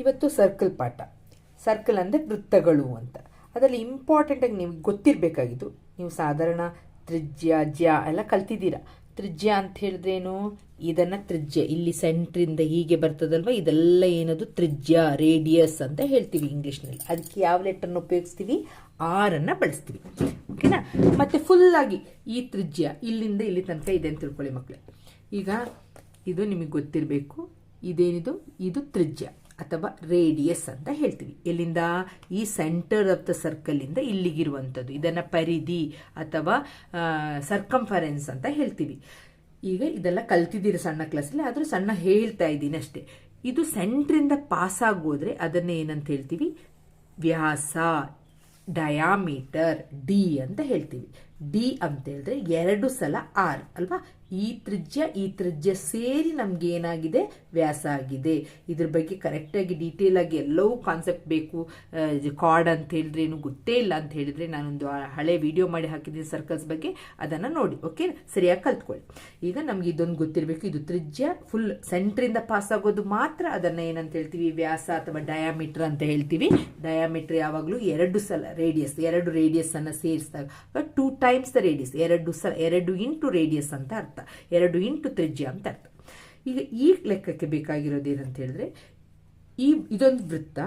ಇವತ್ತು ಸರ್ಕಲ್ ಪಾಠ. ಸರ್ಕಲ್ ಅಂದರೆ ವೃತ್ತಗಳು ಅಂತ. ಅದರಲ್ಲಿ ಇಂಪಾರ್ಟೆಂಟಾಗಿ ನಿಮಗೆ ಗೊತ್ತಿರಬೇಕಾಗಿದ್ದು, ನೀವು ಸಾಧಾರಣ ತ್ರಿಜ್ಯ, ಜ್ಯ ಎಲ್ಲ ಕಲ್ತಿದ್ದೀರಾ. ತ್ರಿಜ್ಯ ಅಂತ ಹೇಳಿದ್ರೇನು? ಇದನ್ನು ತ್ರಿಜ್ಯ. ಇಲ್ಲಿ ಸೆಂಟ್ರಿಂದ ಹೀಗೆ ಬರ್ತದಲ್ವ? ಇದೆಲ್ಲ ಏನದು? ತ್ರಿಜ್ಯ ರೇಡಿಯಸ್ ಅಂತ ಹೇಳ್ತೀವಿ ಇಂಗ್ಲೀಷ್ನಲ್ಲಿ ಅದಕ್ಕೆ ಯಾವ ಲೆಟರ್ನ ಉಪಯೋಗಿಸ್ತೀವಿ? ಆರನ್ನು ಬಳಸ್ತೀವಿ. ಓಕೆನಾ ಮತ್ತು ಫುಲ್ಲಾಗಿ ಈ ತ್ರಿಜ್ಯ ಇಲ್ಲಿಂದ ಇಲ್ಲಿ ತನಕ ಇದೆ ಅಂತ ತಿಳ್ಕೊಳ್ಳಿ ಮಕ್ಕಳೇ ಈಗ ಇದು ನಿಮಗೆ ಗೊತ್ತಿರಬೇಕು. ಇದೇನಿದು? ಇದು ತ್ರಿಜ್ಯ. ಅಥವಾ ರೇಡಿಯಸ್ ಅಂತ ಹೇಳ್ತೀವಿ. ಎಲ್ಲಿಂದ? ಈ ಸೆಂಟರ್ ಆಫ್ ದ ಸರ್ಕಲಿಂದ ಇಲ್ಲಿಗಿರುವಂಥದ್ದು. ಇದನ್ನು ಪರಿಧಿ ಅಥವಾ ಸರ್ಕಂಫರೆನ್ಸ್ ಅಂತ ಹೇಳ್ತೀವಿ. ಈಗ ಇದೆಲ್ಲ ಕಲ್ತಿದ್ದೀರಿ ಸಣ್ಣ ಕ್ಲಾಸಲ್ಲಿ ಆದರೂ ಸಣ್ಣ ಹೇಳ್ತಾ ಇದ್ದೀನಿ ಅಷ್ಟೇ. ಇದು ಸೆಂಟ್ರಿಂದ ಪಾಸ್ ಆಗೋದ್ರೆ ಅದನ್ನ ಏನಂತ ಹೇಳ್ತೀವಿ? ವ್ಯಾಸ ಡಯಾಮೀಟರ್ ಡಿ ಅಂತ ಹೇಳ್ತೀವಿ. ಡಿ ಅಂತ ಹೇಳಿದ್ರೆ ಎರಡು ಸಲ ಆರ್ ಅಲ್ವಾ? ಈ ತ್ರಿಜ್ಯ ಈ ತ್ರಿಜ್ಯ ಸೇರಿ ನಮ್ಗೆ ಏನಾಗಿದೆ? ವ್ಯಾಸ ಆಗಿದೆ. ಇದ್ರ ಬಗ್ಗೆ ಕರೆಕ್ಟಾಗಿ ಡೀಟೇಲ್ ಆಗಿ ಎಲ್ಲವೂ ಕಾನ್ಸೆಪ್ಟ್ ಬೇಕು. ಕಾರ್ಡ್ ಅಂತ ಹೇಳಿದ್ರೆ ಏನು ಗೊತ್ತೇ ಇಲ್ಲ ಅಂತ ಹೇಳಿದ್ರೆ ನಾನೊಂದು ಹಳೆ ವಿಡಿಯೋ ಮಾಡಿ ಹಾಕಿದ್ದೀನಿ ಸರ್ಕಲ್ಸ್ ಬಗ್ಗೆ. ಅದನ್ನು ನೋಡಿ ಓಕೆ ಸರಿಯಾಗಿ ಕಲ್ತ್ಕೊಳ್ಳಿ. ಈಗ ನಮ್ಗೆ ಇದೊಂದು ಗೊತ್ತಿರಬೇಕು. ಇದು ತ್ರಿಜ್ಯ ಫುಲ್ ಸೆಂಟ್ರಿಂದ ಪಾಸ್ ಆಗೋದು ಮಾತ್ರ ಅದನ್ನು ಏನಂತ ಹೇಳ್ತೀವಿ? ವ್ಯಾಸ ಅಥವಾ ಡಯಾಮೀಟರ್ ಅಂತ ಹೇಳ್ತೀವಿ. ಡಯಾಮೀಟರ್ ಯಾವಾಗಲೂ ಎರಡು ಸಲ ರೇಡಿಯಸ್ ಎರಡು ರೇಡಿಯಸ್ ಅನ್ನು ಸೇರಿಸಿದಾಗ ಟೂ ಟೈಮ್ಸ್ ದ ರೇಡಿಯಸ್ ಎರಡು ಸಲ, ಎರಡು ಇಂಟು ರೇಡಿಯಸ್ ಅಂತ ಅರ್ಥ. ಎರಡು ಇಂಟು ತ್ರಿಜ್ಯ ಅಂತ ಅರ್ಥ. ಈಗ ಈ ಲೆಕ್ಕಕ್ಕೆ ಬೇಕಾಗಿರೋದು ಏನಂತ ಹೇಳಿದ್ರೆ, ಈ ಇದೊಂದು ವೃತ್ತ,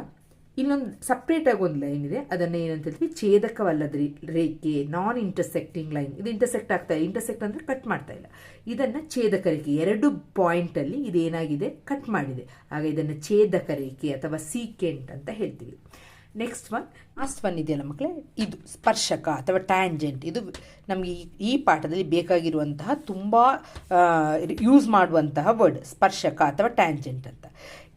ಇನ್ನೊಂದು ಸಪ್ರೇಟ್ ಆಗಿ ಒಂದು ಲೈನ್ ಇದೆ. ಅದನ್ನ ಏನಂತ ಹೇಳ್ತೀವಿ? ಛೇದಕವಲ್ಲದ ರೇಖೆ ನಾನ್ ಇಂಟರ್ಸೆಕ್ಟಿಂಗ್ ಲೈನ್ ಇದು ಇಂಟರ್ಸೆಕ್ಟ್ ಆಗ್ತಾ ಇಲ್ಲ ಇಂಟರ್ಸೆಕ್ಟ್ ಅಂದ್ರೆ ಕಟ್ ಮಾಡ್ತಾ ಇಲ್ಲ. ಇದನ್ನ ಛೇದಕ ರೇಖೆ, ಎರಡು ಪಾಯಿಂಟ್ ಅಲ್ಲಿ ಇದೇನಾಗಿದೆ? ಕಟ್ ಮಾಡಿದೆ. ಆಗ ಇದನ್ನ ಛೇದಕ ರೇಖೆ ಅಥವಾ ಸೀಕೆಂಟ್ ಅಂತ ಹೇಳ್ತೀವಿ. ನೆಕ್ಸ್ಟ್ ಒನ್ ಲಾಸ್ಟ್ ಒನ್ ಇದೆಯಲ್ಲ ಮಕ್ಕಳೇ? ಇದು ಸ್ಪರ್ಶಕ ಅಥವಾ ಟ್ಯಾಂಜೆಂಟ್ ಇದು ನಮಗೆ ಈ ಪಾಠದಲ್ಲಿ ಬೇಕಾಗಿರುವಂತಹ ತುಂಬ ಯೂಸ್ ಮಾಡುವಂತಹ ವರ್ಡ್ ಸ್ಪರ್ಶಕ ಅಥವಾ ಟ್ಯಾಂಜೆಂಟ್ ಅಂತ.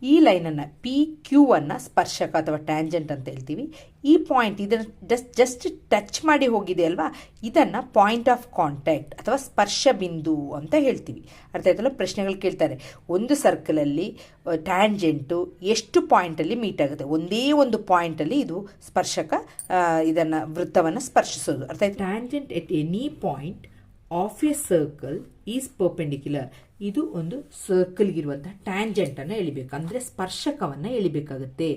ಈ ಲೈನನ್ನು ಪಿ ಕ್ಯೂ ಅನ್ನು ಸ್ಪರ್ಶಕ ಅಥವಾ ಟ್ಯಾಂಜೆಂಟ್ ಅಂತ ಹೇಳ್ತೀವಿ. ಈ ಪಾಯಿಂಟ್ ಇದನ್ನು ಜಸ್ಟ್ ಜಸ್ಟ್ ಟಚ್ ಮಾಡಿ ಹೋಗಿದೆ ಅಲ್ವಾ? ಇದನ್ನು ಪಾಯಿಂಟ್ ಆಫ್ ಕಾಂಟ್ಯಾಕ್ಟ್ ಅಥವಾ ಸ್ಪರ್ಶ ಬಿಂದು ಅಂತ ಹೇಳ್ತೀವಿ. ಅರ್ಥ ಆಯ್ತಲ್ಲ? ಪ್ರಶ್ನೆಗಳು ಕೇಳ್ತಾರೆ. ಒಂದು ಸರ್ಕಲಲ್ಲಿ ಟ್ಯಾಂಜೆಂಟು ಎಷ್ಟು ಪಾಯಿಂಟಲ್ಲಿ ಮೀಟ್ ಆಗುತ್ತೆ? ಒಂದೇ ಒಂದು ಪಾಯಿಂಟಲ್ಲಿ ಇದು ಸ್ಪರ್ಶಕ ಇದನ್ನು, ವೃತ್ತವನ್ನು ಸ್ಪರ್ಶಿಸೋದು. ಅರ್ಥ ಆಯ್ತು? Tangent at any point of a circle is perpendicular ಇದು ಒಂದು ಸರ್ಕಲ್ಗಿರುವಂತಹ ಟ್ಯಾಂಜೆಂಟನ್ನು ಎಳಿಬೇಕು. ಅಂದರೆ ಸ್ಪರ್ಶಕವನ್ನು ಎಳಿಬೇಕಾಗುತ್ತೆ.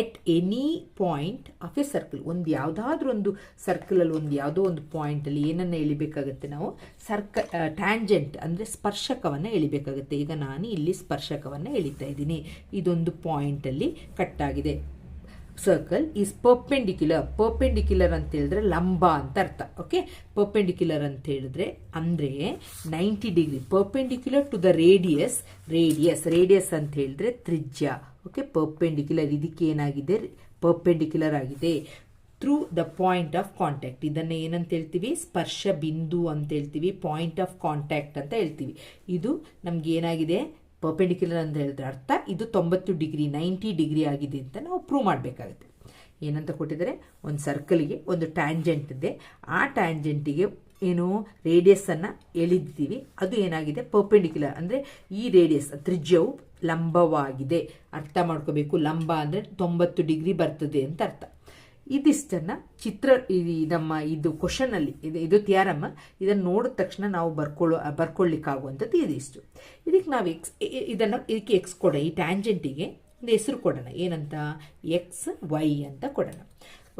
At any point of a circle ಒಂದು ಯಾವುದಾದ್ರೂ ಒಂದು ಸರ್ಕಲಲ್ಲಿ ಒಂದು ಯಾವುದೋ ಒಂದು ಪಾಯಿಂಟ್ ಅಲ್ಲಿ ಏನನ್ನು ಎಳಿಬೇಕಾಗುತ್ತೆ ನಾವು? ಸರ್ಕ ಟ್ಯಾಂಜೆಂಟ್ ಅಂದರೆ ಸ್ಪರ್ಶಕವನ್ನು ಎಳಿಬೇಕಾಗುತ್ತೆ. ಈಗ ನಾನು ಇಲ್ಲಿ ಸ್ಪರ್ಶಕವನ್ನು ಎಳಿತಾ ಇದ್ದೀನಿ. ಇದೊಂದು ಪಾಯಿಂಟ್ ಅಲ್ಲಿ ಕಟ್ಟಾಗಿದೆ ಸರ್ಕಲ್ ಈಸ್ ಪರ್ಪೆಂಡಿಕ್ಯುಲರ್ ಪರ್ಪೆಂಡಿಕ್ಯುಲರ್ ಅಂತ ಹೇಳಿದ್ರೆ ಲಂಬ ಅಂತ ಅರ್ಥ ಓಕೆ ಪರ್ಪೆಂಡಿಕ್ಯುಲರ್ ಅಂತ ಹೇಳಿದ್ರೆ ಅಂದರೆ ninety degree perpendicular to the radius radius radius ಅಂತ ಹೇಳಿದ್ರೆ ತ್ರಿಜ್ಯ ಓಕೆ ಪರ್ಪೆಂಡಿಕ್ಯುಲರ್ ಇದಕ್ಕೆ ಏನಾಗಿದೆ? ಪರ್ಪೆಂಡಿಕ್ಯುಲರ್ ಆಗಿದೆ through the point of contact ಇದನ್ನು ಏನಂತ ಹೇಳ್ತೀವಿ? ಸ್ಪರ್ಶ ಬಿಂದು ಅಂತ ಹೇಳ್ತೀವಿ ಪಾಯಿಂಟ್ ಆಫ್ ಕಾಂಟ್ಯಾಕ್ಟ್ ಅಂತ ಹೇಳ್ತೀವಿ. ಇದು ನಮ್ಗೆ ಏನಾಗಿದೆ? ಪರ್ಪೆಂಡಿಕ್ಯುಲರ್ ಅಂತ ಹೇಳಿದ್ರೆ ಅರ್ಥ, ಇದು ತೊಂಬತ್ತು ಡಿಗ್ರಿ, ನೈಂಟಿ ಡಿಗ್ರಿ ಆಗಿದೆ ಅಂತ ನಾವು ಪ್ರೂವ್ ಮಾಡಬೇಕಾಗುತ್ತೆ. ಏನಂತ ಕೊಟ್ಟಿದ್ದಾರೆ? ಒಂದು ಸರ್ಕಲ್ಗೆ ಒಂದು ಟ್ಯಾಂಜೆಂಟ್ ಇದೆ. ಆ ಟ್ಯಾಂಜೆಂಟಿಗೆ ಏನು ರೇಡಿಯಸ್ಸನ್ನು ಎಳಿದಿದ್ದೀವಿ. ಅದು ಏನಾಗಿದೆ? ಪರ್ಪೆಂಡಿಕ್ಯುಲರ್ ಅಂದರೆ ಈ ರೇಡಿಯಸ್ ತ್ರಿಜ್ಯವು ಲಂಬವಾಗಿದೆ. ಅರ್ಥ ಮಾಡ್ಕೋಬೇಕು. ಲಂಬ ಅಂದರೆ ತೊಂಬತ್ತು ಡಿಗ್ರಿ ಬರ್ತದೆ ಅಂತ ಅರ್ಥ. ಇದಿಷ್ಟನ್ನು ಚಿತ್ರ, ಈ ನಮ್ಮ ಇದು ಕ್ವಶನಲ್ಲಿ ಇದು ಇದು ತ್ಯಾರಮ್ಮ ಇದನ್ನು ನೋಡಿದ ತಕ್ಷಣ ನಾವು ಬರ್ಕೊಳ್ಳೋ, ಬರ್ಕೊಳ್ಳಿಕ್ಕಾಗುವಂಥದ್ದು ಇದಿಷ್ಟು. ಇದಕ್ಕೆ ನಾವು ಎಕ್ಸ್ ಇದನ್ನು ಇದಕ್ಕೆ ಎಕ್ಸ್ ಕೊಡ ಈ ಟ್ಯಾಂಜೆಂಟಿಗೆ ಒಂದು ಹೆಸರು ಕೊಡೋಣ. ಏನಂತ? ಎಕ್ಸ್ ವೈ ಅಂತ ಕೊಡೋಣ.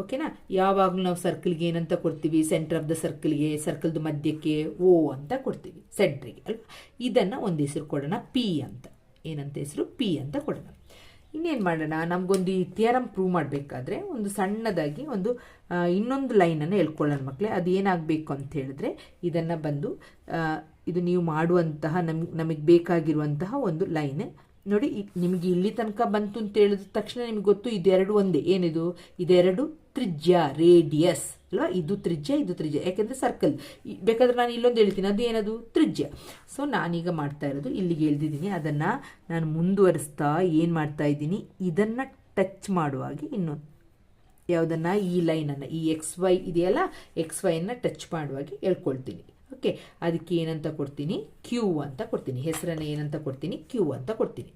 ಓಕೆನಾ ಯಾವಾಗಲೂ ನಾವು ಸರ್ಕಲ್ಗೆ ಏನಂತ ಕೊಡ್ತೀವಿ? ಸೆಂಟರ್ ಆಫ್ ದ ಸರ್ಕಲ್ಗೆ ಸರ್ಕಲ್ದು ಮಧ್ಯಕ್ಕೆ ಓ ಅಂತ ಕೊಡ್ತೀವಿ. ಸೆಂಟ್ರಿಗೆ ಅಲ್ವಾ? ಇದನ್ನು ಒಂದು ಹೆಸರು ಕೊಡೋಣ ಪಿ ಅಂತ. ಏನಂತ ಹೆಸರು? ಪಿ ಅಂತ ಕೊಡೋಣ. ಇನ್ನೇನು ಮಾಡೋಣ? ನಮಗೊಂದು ಈ ಥಿಯರಮ್ ಪ್ರೂವ್ ಮಾಡಬೇಕಾದ್ರೆ ಒಂದು ಸಣ್ಣದಾಗಿ ಒಂದು ಇನ್ನೊಂದು ಲೈನನ್ನು ಹೇಳ್ಕೊಳ್ಳೋಣ ಮಕ್ಕಳೇ ಅದು ಏನಾಗಬೇಕು ಅಂತ ಹೇಳಿದ್ರೆ ಇದನ್ನು ಬಂದು ಇದು ನೀವು ಮಾಡುವಂತಹ, ನಮ್, ನಮಗೆ ಬೇಕಾಗಿರುವಂತಹ ಒಂದು ಲೈನ್ ನೋಡಿ ನಿಮಗೆ ಇಲ್ಲಿ ತನಕ ಬಂತು ಅಂತ ಹೇಳಿದ ತಕ್ಷಣ ನಿಮಗೆ ಗೊತ್ತು, ಇದೆರಡು ಒಂದೇ. ಏನಿದು? ಇದೆರಡು ತ್ರಿಜ್ಯ ರೇಡಿಯಸ್ ಅಲ್ವಾ? ಇದು ತ್ರಿಜ್ಯ ಇದು ತ್ರಿಜ್ಯ. ಯಾಕೆಂದರೆ ಸರ್ಕಲ್ ಬೇಕಾದ್ರೆ ನಾನು ಇಲ್ಲೊಂದು ಹೇಳ್ತೀನಿ. ಅದು ಏನದು? ತ್ರಿಜ್ಯ. ಸೊ ನಾನೀಗ ಮಾಡ್ತಾ ಇರೋದು. ಇಲ್ಲಿಗೆ ಎಳ್ದಿದ್ದೀನಿ ಅದನ್ನು ನಾನು ಮುಂದುವರಿಸ್ತಾ ಏನು ಮಾಡ್ತಾ ಇದ್ದೀನಿ? ಇದನ್ನು ಟಚ್ ಮಾಡುವಾಗೆ ಇನ್ನೊಂದು ಯಾವುದನ್ನು? ಈ ಲೈನನ್ನು ಈ ಎಕ್ಸ್ ವೈ ಇದೆಯಲ್ಲ? ಎಕ್ಸ್ ವೈನ ಟಚ್ ಮಾಡುವಾಗೆ ಹೇಳ್ಕೊಳ್ತೀನಿ. ಓಕೆ ಅದಕ್ಕೆ ಏನಂತ ಕೊಡ್ತೀನಿ? ಕ್ಯೂ ಅಂತ ಕೊಡ್ತೀನಿ. ಹೆಸರನ್ನು ಏನಂತ ಕೊಡ್ತೀನಿ? ಕ್ಯೂ ಅಂತ ಕೊಡ್ತೀನಿ.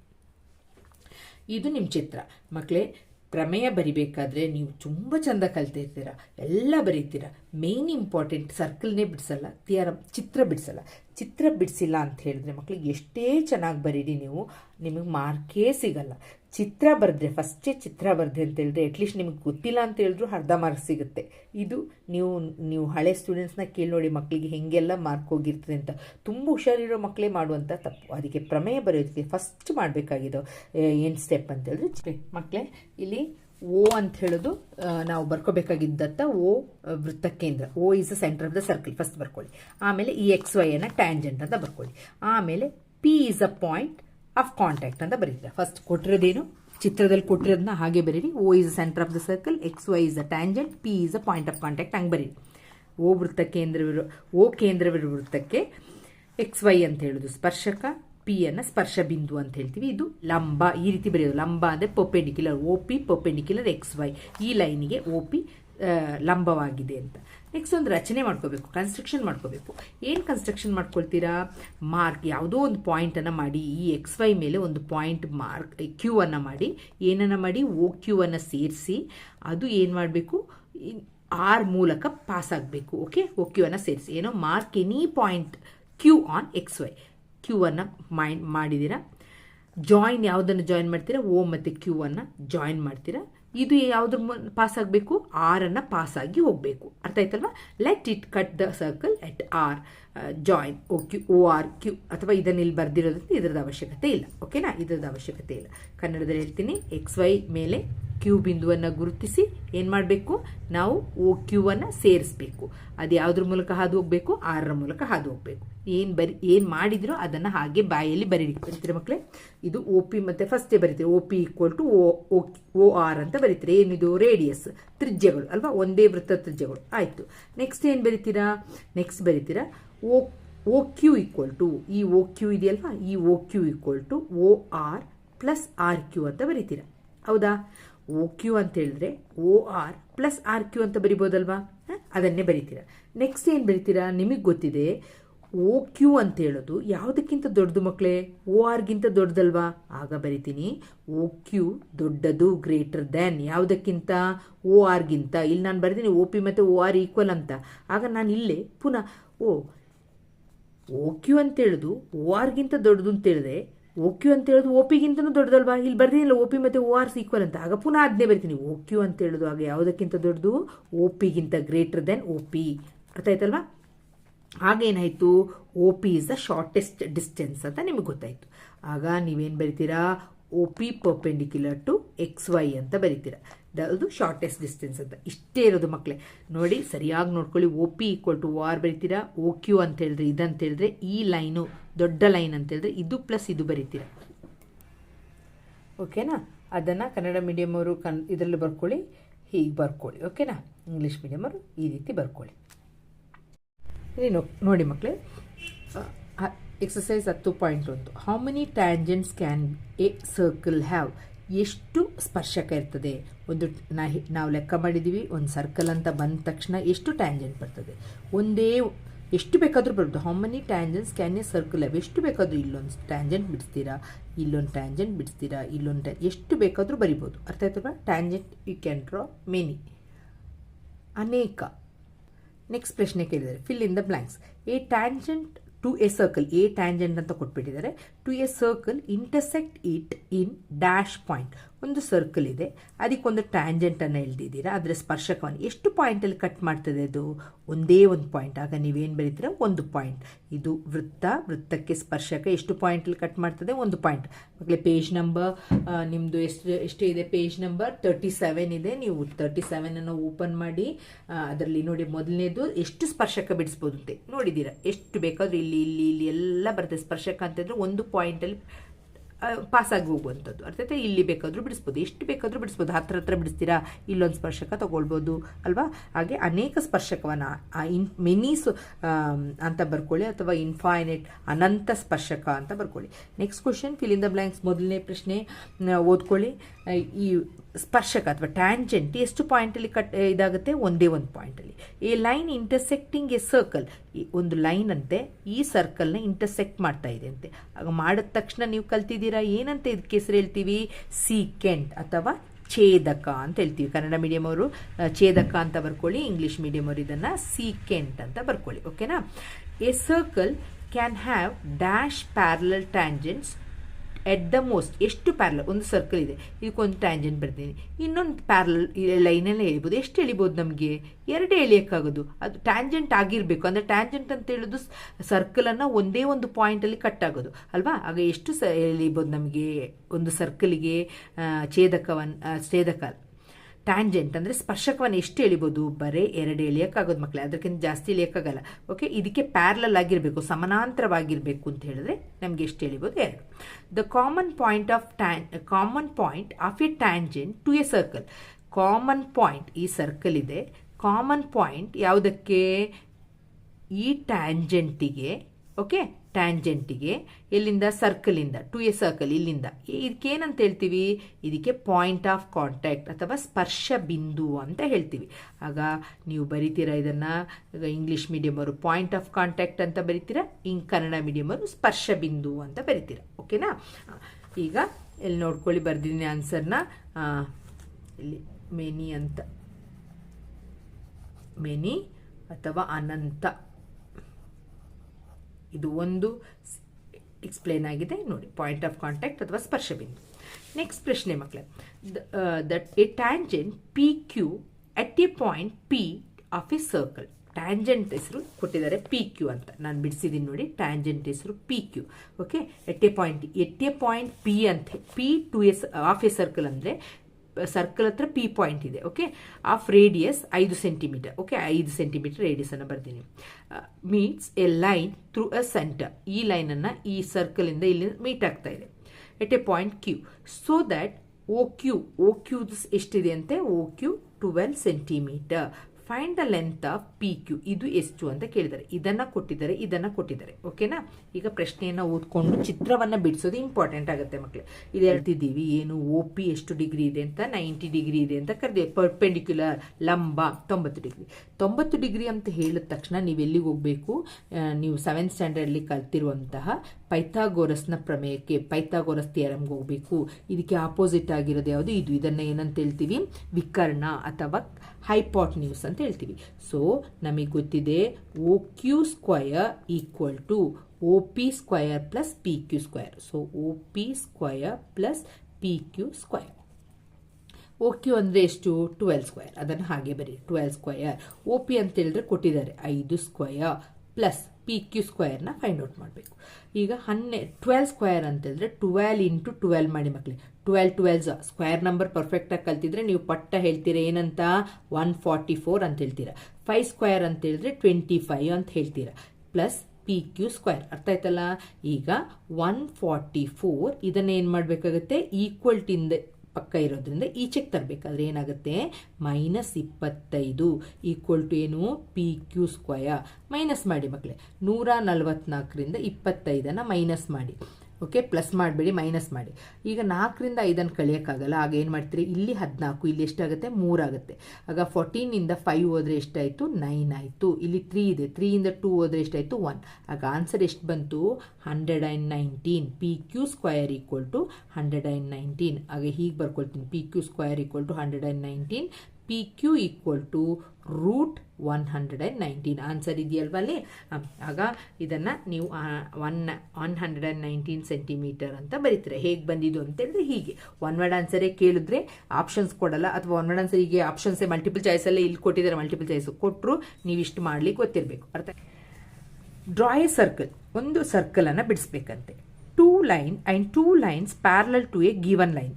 ಇದು ನಿಮ್ಮ ಚಿತ್ರ. ಮಕ್ಕಳೇ ಪ್ರಮೇಯ ಬರಿಬೇಕಾದ್ರೆ ನೀವು ತುಂಬ ಚಂದ ಕಲ್ತಿರ್ತೀರ ಎಲ್ಲ ಬರೀತೀರ. ಮೇನ್ ಇಂಪಾರ್ಟೆಂಟ್ ಸರ್ಕಲ್ನೇ ಬಿಡಿಸಲ್ಲ ತಿಯರ ಚಿತ್ರ ಬಿಡಿಸಲ್ಲ. ಚಿತ್ರ ಬಿಡಿಸಿಲ್ಲ ಅಂತ ಹೇಳಿದ್ರೆ ಮಕ್ಳಿಗೆ ಎಷ್ಟೇ ಚೆನ್ನಾಗಿ ಬರೀರಿ ನೀವು, ನಿಮಗೆ ಮಾರ್ಕೇ ಸಿಗಲ್ಲ. ಚಿತ್ರ ಬರೆದ್ರೆ ಫಸ್ಟೇ ಚಿತ್ರ ಬರೆದೆ ಅಂತ ಹೇಳಿದ್ರೆ ಅಟ್ಲೀಸ್ಟ್ ನಿಮಗೆ ಗೊತ್ತಿಲ್ಲ ಅಂತ ಹೇಳಿದ್ರು ಅರ್ಧ ಮಾರ್ಕ್ ಸಿಗುತ್ತೆ. ಇದು ನೀವು ನೀವು ಹಳೆ ಸ್ಟೂಡೆಂಟ್ಸ್ನ ಕೇಳಿ ನೋಡಿ ಮಕ್ಕಳಿಗೆ ಹೇಗೆಲ್ಲ ಮಾರ್ಕ್ ಹೋಗಿರ್ತದೆ ಅಂತ. ತುಂಬ ಹುಷಾರಿರೋ ಮಕ್ಕಳೇ ಮಾಡುವಂಥ ತಪ್ಪು. ಅದಕ್ಕೆ ಪ್ರಮೇಯ ಬರೆಯೋದಕ್ಕೆ ಫಸ್ಟ್ ಮಾಡಬೇಕಾಗಿದ್ದು ಏನು ಸ್ಟೆಪ್ ಅಂತ ಹೇಳಿದ್ರೆ ಮಕ್ಕಳೇ ಇಲ್ಲಿ ಓ ಅಂತ ಹೇಳೋದು ನಾವು ಬರ್ಕೋಬೇಕಾಗಿದ್ದತ್ತ ಓ ವೃತ್ತ ಕೇಂದ್ರ O is the centre of the circle first ಬರ್ಕೊಳ್ಳಿ. ಆಮೇಲೆ ಈ ಎಕ್ಸ್ ವೈ ಅನ್ನ ಟ್ಯಾಂಜೆಂಟ್ ಅಂತ ಬರ್ಕೊಳ್ಳಿ. ಆಮೇಲೆ P is a point of contact ಅಂತ ಬರೀತಾರೆ. ಫಸ್ಟ್ ಕೊಟ್ಟಿರೋದೇನು? ಚಿತ್ರದಲ್ಲಿ ಕೊಟ್ಟಿರೋದನ್ನ ಹಾಗೆ ಬರೀರಿ. O is centre of the circle X Y is a tangent P is a point of contact ಹಂಗೆ ಬರೀರಿ. ಓ ವೃತ್ತ ಕೇಂದ್ರವಿರೋ ಓ ಕೇಂದ್ರವಿರೋ ವೃತ್ತಕ್ಕೆ ಎಕ್ಸ್ ವೈ ಅಂತ ಹೇಳೋದು ಸ್ಪರ್ಶಕ. ಪಿ ಅನ್ನ ಸ್ಪರ್ಶ ಬಿಂದು ಅಂತ ಹೇಳ್ತೀವಿ. ಇದು ಲಂಬ, ಈ ರೀತಿ ಬರೆಯೋದು. ಲಂಬ ಅಂದರೆ perpendicular O P perpendicular X Y. ಈ ಲೈನಿಗೆ ಓ ಪಿ ಲಂಬವಾಗಿದೆ ಅಂತ. ನೆಕ್ಸ್ಟ್ ಒಂದು ರಚನೆ ಮಾಡ್ಕೋಬೇಕು. ಕನ್ಸ್ಟ್ರಕ್ಷನ್ ಮಾಡ್ಕೋಬೇಕು. ಏನು ಕನ್ಸ್ಟ್ರಕ್ಷನ್ ಮಾಡ್ಕೊಳ್ತೀರಾ? ಮಾರ್ಕ್ ಯಾವುದೋ ಒಂದು ಪಾಯಿಂಟನ್ನು ಮಾಡಿ, ಈ ಎಕ್ಸ್ ವೈ ಮೇಲೆ ಒಂದು ಪಾಯಿಂಟ್ ಮಾರ್ಕ್ ಕ್ಯೂ ಅನ್ನು ಮಾಡಿ, ಏನನ್ನು ಮಾಡಿ? ಓ ಕ್ಯೂ ಅನ್ನು ಸೇರಿಸಿ, ಅದು ಏನು ಮಾಡಬೇಕು? ಆರ್ ಮೂಲಕ ಪಾಸ್ ಆಗಬೇಕು. ಓಕೆ ಓ ಕ್ಯೂ ಅನ್ನು ಸೇರಿಸಿ. ಏನೋ mark any point Q on X Y Q ಅನ್ನು ಮೈಂಡ್ ಮಾಡಿದ್ದೀರಾ ಜಾಯಿನ್ ಯಾವುದನ್ನು ಜಾಯಿನ್ ಮಾಡ್ತೀರಾ? ಓ ಮತ್ತು ಕ್ಯೂ ಅನ್ನು ಜಾಯಿನ್ ಮಾಡ್ತೀರಾ? ಇದು ಯಾವುದ್ರ ಪಾಸ್ ಆಗಬೇಕು? ಆರ್ ಅನ್ನ ಪಾಸ್ ಆಗಿ ಹೋಗಬೇಕು. ಅರ್ಥ ಆಯ್ತಲ್ವಾ? Let it cut the circle at R join O Q O R Q ಅಥವಾ ಇದನ್ನ ಇಲ್ಲಿ ಬರ್ದಿರೋದ್ರಿಂದ ಇದರದ ಅವಶ್ಯಕತೆ ಇಲ್ಲ. ಓಕೆನಾ ಇದರದ ಅವಶ್ಯಕತೆ ಇಲ್ಲ. ಕನ್ನಡದಲ್ಲಿ ಹೇಳ್ತೀನಿ. ಎಕ್ಸ್ ವೈ ಮೇಲೆ ಕ್ಯೂ ಬಿಂದುವನ್ನು ಗುರುತಿಸಿ ಏನು ಮಾಡಬೇಕು? ನಾವು ಓ ಕ್ಯೂವನ್ನು ಸೇರಿಸಬೇಕು. ಅದು ಯಾವುದ್ರ ಮೂಲಕ ಹಾದು ಹೋಗಬೇಕು ಆರರ ಮೂಲಕ ಹಾದು ಹೋಗಬೇಕು ಏನು ಬರಿ, ಏನು ಮಾಡಿದ್ರೋ ಅದನ್ನು ಹಾಗೆ ಬಾಯಲ್ಲಿ ಬರೀರಿ ಬರೀತೀರ ಮಕ್ಕಳೇ ಇದು ಒ ಪಿ ಮತ್ತು ಫಸ್ಟೇ ಬರೀತೀರಿ? O P equal to O O R ಅಂತ ಬರೀತೀರಿ? ಏನಿದು? ರೇಡಿಯಸ್ ತ್ರಿಜ್ಯಗಳು, ಅಲ್ವಾ? ಒಂದೇ ವೃತ್ತ ತ್ರಿಜ್ಯಗಳು. ಆಯಿತು. ನೆಕ್ಸ್ಟ್ ಏನು ಬರೀತೀರಾ? Next ಬರೀತೀರಾ O O Q equal to ಈ ಓ ಕ್ಯೂ ಇದೆಯಲ್ವಾ? ಈ O Q equal to O R plus R Q ಅಂತ ಬರೀತೀರಾ. ಹೌದಾ? ಓ ಕ್ಯೂ ಅಂತ ಹೇಳಿದ್ರೆ O R plus R Q ಅಂತ ಬರಿಬೋದಲ್ವಾ? ಅದನ್ನೇ ಬರಿತೀರಾ. ನೆಕ್ಸ್ಟ್ ಏನು ಬರಿತೀರಾ? ನಿಮಗೆ ಗೊತ್ತಿದೆ ಓ ಕ್ಯೂ ಅಂತ ಹೇಳೋದು ಯಾವುದಕ್ಕಿಂತ ದೊಡ್ಡದು ಮಕ್ಕಳೇ ಓ ಆರ್ಗಿಂತ ದೊಡ್ಡದಲ್ವಾ? ಆಗ ಬರಿತೀನಿ. ಓ ಕ್ಯೂ ದೊಡ್ಡದು ಗ್ರೇಟರ್ ದ್ಯಾನ್ ಯಾವುದಕ್ಕಿಂತ? ಓ ಆರ್ಗಿಂತ ಇಲ್ಲಿ ನಾನು ಬರಿತೀನಿ ಓ ಪಿ ಮತ್ತು ಓ ಆರ್ ಈಕ್ವಲ್ ಅಂತ. ಆಗ ನಾನು ಇಲ್ಲೇ ಪುನಃ, ಓ ಓ ಕ್ಯೂ ಅಂತ ಹೇಳೋದು ಓ ಆರ್ಗಿಂತ ದೊಡ್ಡದು ಅಂತ ಹೇಳಿದ್ರೆ ಓ ಕ್ಯೂ ಅಂತ ಹೇಳೋದು ಪಿಗಿಂತನೂ ದೊಡ್ಡದಲ್ವಾ? ಇಲ್ಲಿ ಬರ್ತೀನಿಲ್ಲ ಓ ಪಿ ಮತ್ತು ಓ ಆರ್ ಈಕ್ವಲ್ ಅಂತ. ಆಗ ಪುನಃ ಅದನ್ನೇ ಬರ್ತೀನಿ. ಓ ಕ್ಯೂ ಅಂತ ಹೇಳೋದು ಆಗ ಯಾವುದಕ್ಕಿಂತ ದೊಡ್ಡದು? ಓ ಪಿಗಿಂತ ಗ್ರೇಟರ್ ದೆನ್ ಓ ಪಿ ಅರ್ಥ ಆಯ್ತಲ್ವಾ? ಆಗೇನಾಯಿತು O P is the shortest distance ಅಂತ ನಿಮಗೆ ಗೊತ್ತಾಯಿತು. ಆಗ ನೀವೇನು ಬರಿತೀರಾ? O P perpendicular to X Y ಅಂತ ಬರಿತೀರಾ. ಅದು ಶಾರ್ಟೆಸ್ಟ್ ಡಿಸ್ಟೆನ್ಸ್ ಅಂತ. ಇಷ್ಟೇ ಇರೋದು ಮಕ್ಕಳೇ ನೋಡಿ, ಸರಿಯಾಗಿ ನೋಡ್ಕೊಳ್ಳಿ. O P equal to R ಬರಿತೀರಾ? O Q ಅಂತ ಹೇಳಿದ್ರೆ, ಇದಂತ ಹೇಳಿದ್ರೆ, ಈ ಲೈನು ದೊಡ್ಡ ಲೈನ್ ಅಂತ ಹೇಳಿದ್ರೆ, ಇದು ಪ್ಲಸ್ ಇದು ಬರಿತೀರಾ. ಓಕೆನಾ ಅದನ್ನು ಕನ್ನಡ ಮೀಡಿಯಮ್ ಅವರು ಕನ್, ಇದರಲ್ಲಿ ಬರ್ಕೊಳ್ಳಿ, ಹೀಗೆ ಬರ್ಕೊಳ್ಳಿ. ಓಕೆನಾ ಇಂಗ್ಲೀಷ್ ಮೀಡಿಯಮ್ ಅವರು ಈ ರೀತಿ ಬರ್ಕೊಳ್ಳಿ. ಇಲ್ಲಿ ನೋ, ನೋಡಿ ಮಕ್ಕಳೇ ಎಕ್ಸಸೈಸ್ ಹತ್ತು ಪಾಯಿಂಟ್ ಒಂದು. How many tangents can a circle have ಎಷ್ಟು ಸ್ಪರ್ಶಕ ಇರ್ತದೆ? ಒಂದು ನಾವು ಲೆಕ್ಕ ಮಾಡಿದ್ದೀವಿ, ಒಂದು ಸರ್ಕಲ್ ಅಂತ ಬಂದ ತಕ್ಷಣ ಎಷ್ಟು ಟ್ಯಾಂಜೆಂಟ್ ಬರ್ತದೆ? ಒಂದೇ ಎಷ್ಟು ಬೇಕಾದರೂ ಬರ್ಬೋದು how many tangents can a circle have ಎಷ್ಟು ಬೇಕಾದರೂ ಇಲ್ಲೊಂದು ಟ್ಯಾಂಜೆಂಟ್ ಬಿಡಿಸ್ತೀರಾ? ಇಲ್ಲೊಂದು ಟ್ಯಾಂಜೆಂಟ್ ಬಿಡಿಸ್ತೀರಾ? ಇಲ್ಲೊಂದು ಟ್ಯಾ ಎಷ್ಟು ಬೇಕಾದರೂ ಬರಿಬೋದು. ಅರ್ಥ ಆಯ್ತಲ್ವಾ? Tangent you can draw many ಅನೇಕ. ನೆಕ್ಸ್ಟ್ ಪ್ರಶ್ನೆ ಕೇಳಿದರೆ fill in the blanks a tangent to a circle a tangent ಅಂತ ಕೊಟ್ಬಿಟ್ಟಿದ್ದಾರೆ. To a circle intersect it in dash point ಒಂದು ಸರ್ಕಲ್ ಇದೆ. ಅದಕ್ಕೊಂದು ಟ್ಯಾಂಜೆಂಟನ್ನು ಎಳ್ದಿದ್ದೀರಾ? ಅದರ ಸ್ಪರ್ಶಕವನ್ನು ಎಷ್ಟು ಪಾಯಿಂಟಲ್ಲಿ ಕಟ್ ಮಾಡ್ತದೆ ಅದು? ಒಂದೇ ಒಂದು ಪಾಯಿಂಟ್ ಆಗ ನೀವೇನು ಬರೀತೀರ ಒಂದು ಪಾಯಿಂಟ್ ಇದು ವೃತ್ತ, ವೃತ್ತಕ್ಕೆ ಸ್ಪರ್ಶಕ ಎಷ್ಟು ಪಾಯಿಂಟಲ್ಲಿ ಕಟ್ ಮಾಡ್ತದೆ? ಒಂದು ಪಾಯಿಂಟ್ ಮಕ್ಕಳೇ ಪೇಜ್ ನಂಬರ್ ನಿಮ್ಮದು ಎಷ್ಟು ಎಷ್ಟು ಇದೆ ಪೇಜ್ ನಂಬರ್ ತರ್ಟಿ ಸೆವೆನ್ ಇದೆ. ನೀವು ತರ್ಟಿ ಸೆವೆನನ್ನು ಓಪನ್ ಮಾಡಿ ಅದರಲ್ಲಿ ನೋಡಿ ಮೊದಲನೇದು ಎಷ್ಟು ಸ್ಪರ್ಶಕ ಬಿಡಿಸ್ಬೋದು ಅಂತೆ ನೋಡಿದ್ದೀರಾ? ಎಷ್ಟು ಬೇಕಾದರೂ ಇಲ್ಲಿ ಇಲ್ಲಿ ಇಲ್ಲಿ ಎಲ್ಲ ಬರ್ತದೆ. ಸ್ಪರ್ಶಕ ಅಂತಂದರೆ ಒಂದು ಪಾಯಿಂಟಲ್ಲಿ ಪಾಸ್ ಆಗಿ ಹೋಗುವಂಥದ್ದು. ಅರ್ಥೈತೆ ಇಲ್ಲಿ ಬೇಕಾದರೂ ಬಿಡಿಸ್ಬೋದು. ಎಷ್ಟು ಬೇಕಾದರೂ ಬಿಡಿಸ್ಬೋದು. ಹತ್ರ ಹತ್ರ ಬಿಡಿಸ್ತೀರಾ? ಇಲ್ಲೊಂದು ಸ್ಪರ್ಶಕ ತೊಗೊಳ್ಬೋದು, ಅಲ್ವಾ? ಹಾಗೆ ಅನೇಕ ಸ್ಪರ್ಶಕವನ್ನು ಇನ್ ಮೆನೀಸ್ ಅಂತ ಬರ್ಕೊಳ್ಳಿ ಅಥವಾ ಇನ್ಫೈನೆಟ್ ಅನಂತ ಸ್ಪರ್ಶಕ ಅಂತ ಬರ್ಕೊಳ್ಳಿ. Next question fill in the blanks ಮೊದಲನೇ ಪ್ರಶ್ನೆ ಓದ್ಕೊಳ್ಳಿ. ಈ ಸ್ಪರ್ಶಕ ಅಥವಾ ಟ್ಯಾಂಜೆಂಟ್ ಎಷ್ಟು ಪಾಯಿಂಟಲ್ಲಿ ಕಟ್ ಇದಾಗುತ್ತೆ? ಒಂದೇ ಒಂದು ಪಾಯಿಂಟಲ್ಲಿ ಈ ಲೈನ್ ಇಂಟರ್ಸೆಕ್ಟಿಂಗ್ ಎ ಸರ್ಕಲ್ ಈ ಒಂದು ಲೈನ್ ಅಂತೆ, ಈ ಸರ್ಕಲ್ನ ಇಂಟರ್ಸೆಕ್ಟ್ ಮಾಡ್ತಾ ಇದೆ ಅಂತೆ. ಆಗ ಮಾಡಿದ ತಕ್ಷಣ ನೀವು ಕಲ್ತಿದ್ದೀರಾ? ಏನಂತ ಇದಕ್ಕೆ ಹೆಸರು ಹೇಳ್ತೀವಿ? ಸೀಕೆಂಟ್ ಅಥವಾ ಛೇದಕ ಅಂತ ಹೇಳ್ತೀವಿ. ಕನ್ನಡ ಮೀಡಿಯಂ ಅವರು ಛೇದಕ ಅಂತ ಬರ್ಕೊಳ್ಳಿ ಇಂಗ್ಲಿಷ್ ಮೀಡಿಯಂ ಅವರು ಇದನ್ನು ಸೀಕೆಂಟ್ ಅಂತ ಬರ್ಕೊಳ್ಳಿ ಓಕೆನಾ a circle can have dash parallel tangents at the most ಎಷ್ಟು ಪ್ಯಾರಲ್ ಒಂದು ಸರ್ಕಲ್ ಇದೆ. ಇದಕ್ಕೊಂದು ಟ್ಯಾಂಜೆಂಟ್ ಬರ್ತೀನಿ. ಇನ್ನೊಂದು ಪ್ಯಾರಲ್ ಲೈನಲ್ಲಿ ಎಳಿಬೋದು ಎಷ್ಟು ಎಳಿಬೋದು ನಮಗೆ? ಎರಡೇ ಎಳಿಯೋಕ್ಕಾಗೋದು. ಅದು ಟ್ಯಾಂಜೆಂಟ್ ಆಗಿರಬೇಕು. ಅಂದರೆ ಟ್ಯಾಂಜೆಂಟ್ ಅಂತ ಹೇಳೋದು ಸರ್ಕಲನ್ನು ಒಂದೇ ಒಂದು ಪಾಯಿಂಟಲ್ಲಿ ಕಟ್ ಆಗೋದು. ಅಲ್ವಾ? ಆಗ ಎಷ್ಟು ಸ ಎಳಿಬೋದು ನಮಗೆ? ಒಂದು ಸರ್ಕಲ್ಗೆ ಛೇದಕವನ್ನು ಛೇದಕ ಟ್ಯಾಂಜೆಂಟ್ ಅಂದರೆ ಸ್ಪರ್ಶಕವನ್ನು ಎಷ್ಟು ಎಳಿಬೋದು? ಬರೀ ಎರಡು ಎಳಿಯೋಕ್ಕಾಗೋದು ಮಕ್ಕಳೇ ಅದಕ್ಕಿಂತ ಜಾಸ್ತಿ ಎಳಿಯೋಕ್ಕಾಗಲ್ಲ. ಓಕೆ ಇದಕ್ಕೆ ಪ್ಯಾರಲಲ್ ಆಗಿರಬೇಕು, ಸಮಾನಾಂತರವಾಗಿರಬೇಕು ಅಂತ ಹೇಳಿದ್ರೆ ನಮಗೆ ಎಷ್ಟು ಎಳಿಬೋದು? ಎರಡು. The common point of tan common point of a tangent to a circle common point ಈ ಸರ್ಕಲ್ ಇದೆ. ಕಾಮನ್ ಪಾಯಿಂಟ್ ಯಾವುದಕ್ಕೆ? ಈ ಟ್ಯಾಂಜೆಂಟಿಗೆ ಓಕೆ ಟ್ಯಾಂಜೆಂಟಿಗೆ ಎಲ್ಲಿಂದ ಸರ್ಕಲಿಂದ ಟು ಎ ಸರ್ಕಲ್ ಇಲ್ಲಿಂದ. ಇದಕ್ಕೆ ಏನಂತ ಹೇಳ್ತೀವಿ? ಇದಕ್ಕೆ ಪಾಯಿಂಟ್ ಆಫ್ ಕಾಂಟ್ಯಾಕ್ಟ್ ಅಥವಾ ಸ್ಪರ್ಶ ಬಿಂದು ಅಂತ ಹೇಳ್ತೀವಿ. ಆಗ ನೀವು ಬರಿತೀರಾ ಇದನ್ನು? ಇಂಗ್ಲೀಷ್ ಮೀಡಿಯಮ್ ಅವರು ಪಾಯಿಂಟ್ ಆಫ್ ಕಾಂಟ್ಯಾಕ್ಟ್ ಅಂತ ಬರಿತೀರಾ? ಇಂಗ್ ಕನ್ನಡ ಮೀಡಿಯಮರು ಸ್ಪರ್ಶ ಬಿಂದು ಅಂತ ಬರಿತೀರಾ? ಓಕೆನಾ ಈಗ ಎಲ್ಲಿ ನೋಡ್ಕೊಳ್ಳಿ ಬರ್ದಿದ್ದೀನಿ ಆನ್ಸರ್ನ ಇಲ್ಲಿ ಮೆನಿ ಅಂತ. ಮೆನಿ ಅಥವಾ ಅನಂತ. ಇದು ಒಂದು ಎಕ್ಸ್ಪ್ಲೇನ್ ಆಗಿದೆ. ನೋಡಿ ಪಾಯಿಂಟ್ ಆಫ್ ಕಾಂಟ್ಯಾಕ್ಟ್ ಅಥವಾ ಸ್ಪರ್ಶ ಬಿಂದು. ನೆಕ್ಸ್ಟ್ ಪ್ರಶ್ನೆ ಮಕ್ಕಳೇ that a tangent P Q at a point P of a circle tangent ಹೆಸರು ಕೊಟ್ಟಿದ್ದಾರೆ ಪಿ ಕ್ಯೂ ಅಂತ. ನಾನು ಬಿಡಿಸಿದ್ದೀನಿ ನೋಡಿ ಟ್ಯಾಂಜೆಂಟ್ ಹೆಸರು P Q okay at a point at a point P ಅಂತ. P to S of a circle ಅಂದರೆ circle ಹತ್ರ P point ಇದೆ ಓಕೆ ಆಫ್ ರೇಡಿಯಸ್ ಐದು ಸೆಂಟಿಮೀಟರ್ ಓಕೆ ಐದು ಸೆಂಟಿಮೀಟರ್ ರೇಡಿಯಸ್ ಅನ್ನು ಬರ್ತೀನಿ. Meets a line through a centre ಈ ಲೈನನ್ನು ಈ ಸರ್ಕಲಿಂದ ಇಲ್ಲಿ ಮೀಟ್ ಆಗ್ತಾ ಇದೆ. At a point Q so that O Q O Q ಎಷ್ಟಿದೆ ಅಂತೆ? O Q twelve centimetre find the length of P Q ಇದು ಎಷ್ಟು ಅಂತ ಕೇಳಿದ್ದಾರೆ. ಇದನ್ನು ಕೊಟ್ಟಿದ್ದಾರೆ ಇದನ್ನು ಕೊಟ್ಟಿದ್ದಾರೆ. ಓಕೆನಾ ಈಗ ಪ್ರಶ್ನೆಯನ್ನು ಓದ್ಕೊಂಡು ಚಿತ್ರವನ್ನು ಬಿಡಿಸೋದು ಇಂಪಾರ್ಟೆಂಟ್ ಆಗುತ್ತೆ ಮಕ್ಳು. ಇದು ಹೇಳ್ತಿದ್ದೀವಿ, ಏನು ಓ ಪಿ ಎಷ್ಟು ಡಿಗ್ರಿ ಇದೆ ಅಂತ? ನೈಂಟಿ ಡಿಗ್ರಿ ಇದೆ ಅಂತ ಕರೆದಿವೆ ಪರ್ಪೆಂಡಿಕ್ಯುಲರ್ ಲಂಬ ತೊಂಬತ್ತು ಡಿಗ್ರಿ. ತೊಂಬತ್ತು ಡಿಗ್ರಿ ಅಂತ ಹೇಳಿದ ತಕ್ಷಣ ನೀವು ಎಲ್ಲಿಗೆ ಹೋಗಬೇಕು ನೀವು ಸೆವೆಂತ್ ಸ್ಟ್ಯಾಂಡರ್ಡಲ್ಲಿ ಕಲ್ತಿರುವಂತಹ ಪೈಥಾಗೋರಸ್ನ ಪ್ರಮೇಯಕ್ಕೆ ಪೈಥಾಗೋರಸ್ ಥಿಯರಮ್ಗೆ ಹೋಗಬೇಕು. ಇದಕ್ಕೆ ಆಪೋಸಿಟ್ ಆಗಿರೋದು ಯಾವುದು? ಇದು. ಇದನ್ನು ಏನಂತ ಹೇಳ್ತೀವಿ? ವಿಕರ್ಣ ಅಥವಾ ಹೈಪಾಟ್ ನ್ಯೂಸ್ ಅಂತ ಹೇಳ್ತೀವಿ. ಸೊ ನಮಗೆ ಗೊತ್ತಿದೆ O Q square equal to O P square plus P Q square so O P square plus P Q square O Q ಅಂದರೆ ಎಷ್ಟು? ಟ್ವೆಲ್ ಸ್ಕ್ವಯರ್ ಅದನ್ನು ಹಾಗೆ ಬರೀ. ಟ್ವೆಲ್ ಸ್ಕ್ವಯರ್ ಓ ಪಿ ಅಂತ ಹೇಳಿದ್ರೆ ಕೊಟ್ಟಿದ್ದಾರೆ. ಐದು ಸ್ಕ್ವಯರ್ ಪ್ಲಸ್ ಪಿ ಕ್ಯೂ ಸ್ಕ್ವೇರ್ನ ಫೈಂಡ್ ಔಟ್ ಮಾಡಬೇಕು. ಈಗ ಹನ್ನೆ ಟ್ವೆಲ್ ಸ್ಕ್ವಯರ್ ಅಂತಂದರೆ ಟ್ವೆಲ್ ಇಂಟು ಟ್ವೆಲ್ ಮಾಡಿ ಮಕ್ಕಳಿಗೆ ಟ್ವೆಲ್ ಟ್ವೆಲ್ಸ್ ಸ್ಕ್ವೇರ್ ನಂಬರ್ ಪರ್ಫೆಕ್ಟಾಗಿ ಕಲ್ತಿದ್ರೆ ನೀವು ಪಟ್ಟ ಹೇಳ್ತೀರ ಏನಂತ? ಒನ್ ಫಾರ್ಟಿ ಫೋರ್ ಅಂತ ಹೇಳ್ತೀರ. ಫೈವ್ ಸ್ಕ್ವೇರ್ ಅಂತ ಹೇಳಿದ್ರೆ ಟ್ವೆಂಟಿ ಫೈವ್ ಅಂತ ಹೇಳ್ತೀರ. ಪ್ಲಸ್ ಪಿ ಕ್ಯೂ ಸ್ಕ್ವೇರ್ ಅರ್ಥ ಆಯ್ತಲ್ಲ? ಈಗ ಒನ್ ಫಾರ್ಟಿ ಫೋರ್ ಇದನ್ನು ಏನು ಮಾಡಬೇಕಾಗುತ್ತೆ ಈಕ್ವಲ್ ಟಿಂದ ಪಕ್ಕ ಇರೋದ್ರಿಂದ ಈಚೆಗೆ ತರಬೇಕಾದ್ರೆ ಏನಾಗುತ್ತೆ? ಮೈನಸ್ ಇಪ್ಪತ್ತೈದು ಈಕ್ವಲ್ ಟು ಏನು? ಪಿ ಕ್ಯೂ ಸ್ಕ್ವಯ ಮೈನಸ್ ಮಾಡಿ ಮಕ್ಕಳೇ ನೂರ ನಲ್ವತ್ನಾಲ್ಕರಿಂದ ಇಪ್ಪತ್ತೈದನ್ನು ಮೈನಸ್ ಮಾಡಿ. ಓಕೆ ಪ್ಲಸ್ ಮಾಡಬೇಡಿ ಮೈನಸ್ ಮಾಡಿ. ಈಗ ನಾಲ್ಕರಿಂದ ಐದನ್ನು ಕಳಿಯೋಕ್ಕಾಗಲ್ಲ, ಆಗ ಏನು ಮಾಡ್ತೀರಿ? ಇಲ್ಲಿ ಹದಿನಾಲ್ಕು, ಇಲ್ಲಿ ಎಷ್ಟಾಗುತ್ತೆ? ಮೂರಾಗುತ್ತೆ. ಆಗ ಫೋರ್ಟೀನಿಂದ ಫೈವ್ ಹೋದರೆ ಎಷ್ಟಾಯಿತು? ನೈನ್ ಆಯಿತು. ಇಲ್ಲಿ ತ್ರೀ ಇದೆ. ತ್ರೀಯಿಂದ ಟೂ ಹೋದರೆ ಎಷ್ಟಾಯಿತು? ಒನ್ ಆಗ ಆನ್ಸರ್ ಎಷ್ಟು ಬಂತು? Hundred and nineteen P Q square equal to hundred and nineteen ಆಗ ಹೀಗೆ ಬರ್ಕೊಳ್ತೀನಿ. P Q square equal to hundred and nineteen P Q equal to root one hundred and nineteen answer ಇದೆಯಲ್ವ ಅಲ್ಲಿ? ಹ, ಆಗ ಇದನ್ನು ನೀವು one one hundred and nineteen centimetre ಅಂತ ಬರೀತಾರೆ. ಹೇಗೆ ಬಂದಿದ್ದು ಅಂತೇಳಿದ್ರೆ ಹೀಗೆ. ಒನ್ ವರ್ಡ್ ಆನ್ಸರೇ ಕೇಳಿದ್ರೆ ಆಪ್ಷನ್ಸ್ ಕೊಡಲ್ಲ. ಅಥವಾ ಒನ್ ವರ್ಡ್ ಆನ್ಸರ್ ಹೀಗೆ ಆಪ್ಷನ್ಸೇ ಮಲ್ಟಿಪಲ್ ಚಾಯ್ಸಲ್ಲೇ ಇಲ್ಲಿ ಕೊಟ್ಟಿದ್ದಾರೆ ಮಲ್ಟಿಪಲ್ ಚಾಯ್ಸ್ ಕೊಟ್ಟರು ನೀವು ಇಷ್ಟು ಮಾಡ್ಲಿಕ್ಕೆ ಗೊತ್ತಿರಬೇಕು. ಅರ್ಥ? ಡ್ರಾಯ್ ಸರ್ಕಲ್ ಒಂದು ಸರ್ಕಲನ್ನು ಬಿಡಿಸ್ಬೇಕಂತೆ. Two line and two lines parallel to a given line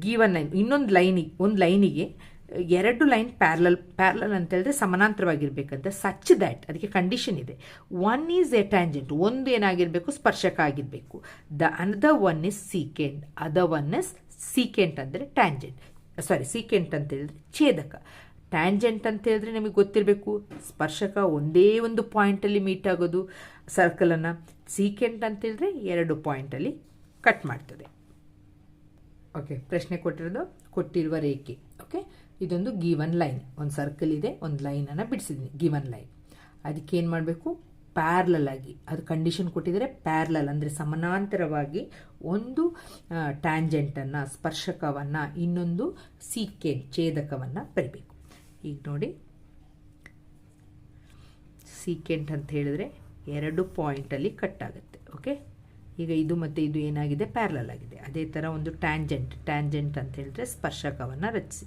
given line ಇನ್ನೊಂದು ಲೈನಿಗೆ ಒಂದು ಲೈನಿಗೆ ಎರಡು ಲೈನ್ ಪ್ಯಾರಲಲ್ ಪ್ಯಾರಲಲ್ ಅಂತ ಹೇಳಿದ್ರೆ ಸಮಾನಾಂತರವಾಗಿರ್ಬೇಕಂತ. ಸಚ್ ದ್ಯಾಟ್ ಅದಕ್ಕೆ ಕಂಡೀಷನ್ ಇದೆ. ಒನ್ ಈಸ್ ಎ ಟ್ಯಾಂಜೆಂಟ್ ಒಂದು ಏನಾಗಿರಬೇಕು? ಸ್ಪರ್ಶಕ ಆಗಿರಬೇಕು. The another one is secant ಅದ ಒನ್ ಇಸ್ ಸೀಕೆಂಟ್ ಅಂದರೆ ಟ್ಯಾಂಜೆಂಟ್ ಸಾರಿ ಸೀಕೆಂಟ್ ಅಂತ ಹೇಳಿದ್ರೆ ಛೇದಕ. ಟ್ಯಾಂಜೆಂಟ್ ಅಂತ ಹೇಳಿದ್ರೆ ನಿಮಗೆ ಗೊತ್ತಿರಬೇಕು. ಸ್ಪರ್ಶಕ ಒಂದೇ ಒಂದು ಪಾಯಿಂಟಲ್ಲಿ ಮೀಟ್ ಆಗೋದು. ಸರ್ಕಲನ್ನು ಸೀಕೆಂಟ್ ಅಂತ ಹೇಳಿದ್ರೆ ಎರಡು ಪಾಯಿಂಟಲ್ಲಿ ಕಟ್ ಮಾಡ್ತದೆ. ಓಕೆ ಪ್ರಶ್ನೆ ಕೊಟ್ಟಿರೋದು? ಕೊಟ್ಟಿರುವ ರೇಖೆ. ಓಕೆ ಇದೊಂದು ಗಿವನ್ ಲೈನ್ ಒಂದು ಸರ್ಕಲ್ ಇದೆ, ಒಂದು ಲೈನನ್ನು ಬಿಡಿಸಿದ್ದೀನಿ ಗಿವನ್ ಲೈನ್ ಅದಕ್ಕೆ ಏನು ಮಾಡಬೇಕು? ಪ್ಯಾರ್ಲಲ್ ಆಗಿ. ಅದು ಕಂಡೀಷನ್ ಕೊಟ್ಟಿದ್ದಾರೆ ಪ್ಯಾರ್ಲಲ್ ಅಂದರೆ ಸಮಾನಾಂತರವಾಗಿ ಒಂದು ಟ್ಯಾಂಜೆಂಟನ್ನು ಸ್ಪರ್ಶಕವನ್ನು, ಇನ್ನೊಂದು ಸೀಕೆ ಛೇದಕವನ್ನು ಬರಿಬೇಕು. ಈಗ ನೋಡಿ. ಸೀಕೆಂಟ್ ಅಂತ ಹೇಳಿದ್ರೆ ಎರಡು ಪಾಯಿಂಟಲ್ಲಿ ಕಟ್ ಆಗುತ್ತೆ. ಓಕೆ ಈಗ ಇದು ಮತ್ತು ಇದು ಏನಾಗಿದೆ? ಪ್ಯಾರ್ಲಲ್ ಆಗಿದೆ. ಅದೇ ಥರ ಒಂದು ಟ್ಯಾಂಜೆಂಟ್ ಟ್ಯಾಂಜೆಂಟ್ ಅಂತ ಹೇಳಿದ್ರೆ ಸ್ಪರ್ಶಕವನ್ನು ರಚಿಸಿ.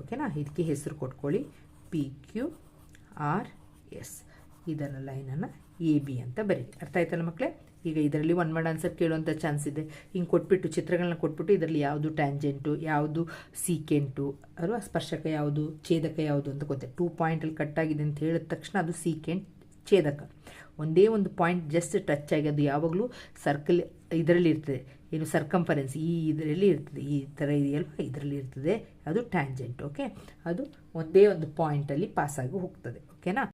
ಓಕೆನಾ? ಇದಕ್ಕೆ ಹೆಸರು ಕೊಟ್ಕೊಳ್ಳಿ. ಪಿ ಕ್ಯೂ ಆರ್ ಎಸ್ ಇದರ ಲೈನನ್ನು ಎ ಬಿ ಅಂತ ಬರೀರಿ ಅರ್ಥ ಆಯ್ತಲ್ಲ ಮಕ್ಕಳೇ ಈಗ ಇದರಲ್ಲಿ ಒನ್ ವರ್ಡ್ ಆನ್ಸರ್ ಕೇಳುವಂಥ ಚಾನ್ಸ್ ಇದೆ. ಹಿಂಗೆ ಕೊಟ್ಬಿಟ್ಟು ಚಿತ್ರಗಳನ್ನ ಕೊಟ್ಬಿಟ್ಟು ಇದರಲ್ಲಿ ಯಾವುದು ಟ್ಯಾಂಜೆಂಟು ಯಾವುದು ಸೀಕೆಂಟು ಅಲ್ವಾ? ಸ್ಪರ್ಶಕ ಯಾವುದು, ಛೇದಕ ಯಾವುದು ಅಂತ ಗೊತ್ತೆ. ಟೂ ಪಾಯಿಂಟಲ್ಲಿ ಕಟ್ ಆಗಿದೆ ಅಂತ ಹೇಳಿದ ತಕ್ಷಣ ಅದು ಸೀಕೆಂಟ್ ಛೇದಕ. ಒಂದೇ ಒಂದು ಪಾಯಿಂಟ್ ಜಸ್ಟ್ ಟಚ್ ಆಗಿ ಅದು ಯಾವಾಗಲೂ ಸರ್ಕಲ್ ಇದರಲ್ಲಿ ಇರ್ತದೆ. ಏನು ಸರ್ಕಂಫರೆನ್ಸ್ ಈ ಇದರಲ್ಲಿ ಇರ್ತದೆ. ಈ ಥರ ಇದೆಯಲ್ವ? ಇದರಲ್ಲಿ ಇರ್ತದೆ. ಅದು ಟ್ಯಾಂಜೆಂಟ್ ಓಕೆ ಅದು ಒಂದೇ ಒಂದು ಪಾಯಿಂಟಲ್ಲಿ ಪಾಸಾಗಿ ಹೋಗ್ತದೆ ಓಕೆನಾ